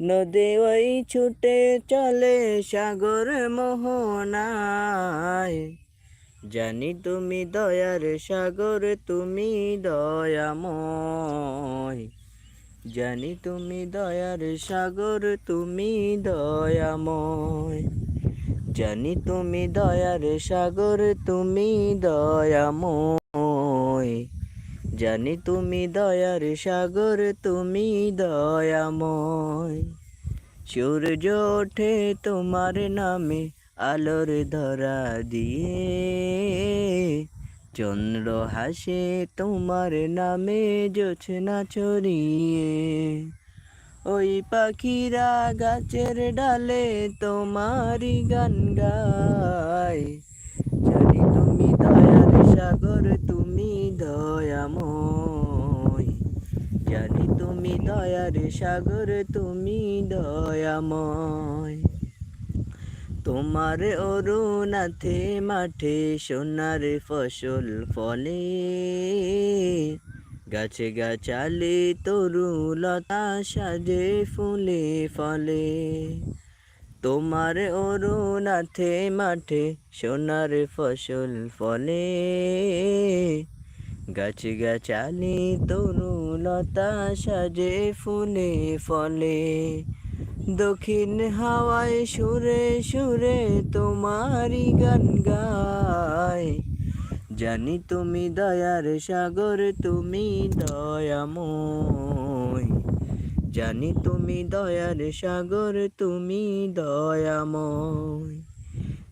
নদী ওই ছুটে চলে সাগর মোহনায়। জানি তুমি দয়ার সাগর, তুমি দয়াময়। জানি তুমি দয়ার সাগর, তুমি দয়াময়। জানি তুমি দয়ার সাগর, তুমি দয়াময়। জানি তুমি দয়ার সাগর, তুমি দয়াময়। সূর্য ওঠে তোমার নামে, আলোর ধরা দিয়ে। চন্দ্র হাসে তোমার নামে জোছনা ছড়িয়ে। ওই পাখিরা গাছের ডালে তোমারই গান গায়। জানি তুমি দয়ার সাগর তুমি জানি তুমি দয়ার সাগর, তুমি দয়াময়। তোমার অরুণাথে মাঠে সোনার ফসল ফলে। গাছে গাছালে তরুলতা সাজে ফুলে ফলে। তোমার অরুণাথে মাঠে সোনার ফসল ফলে। গাছে গাছালি তরুলতা সাজে ফুলে ফলে। দক্ষিণ হাওয়ায় সুরে সুরে তোমারই গান গায়। জানি তুমি দয়ার সাগর, তুমি দয়াময়। জানি তুমি দয়ার সাগর, তুমি দয়াময়।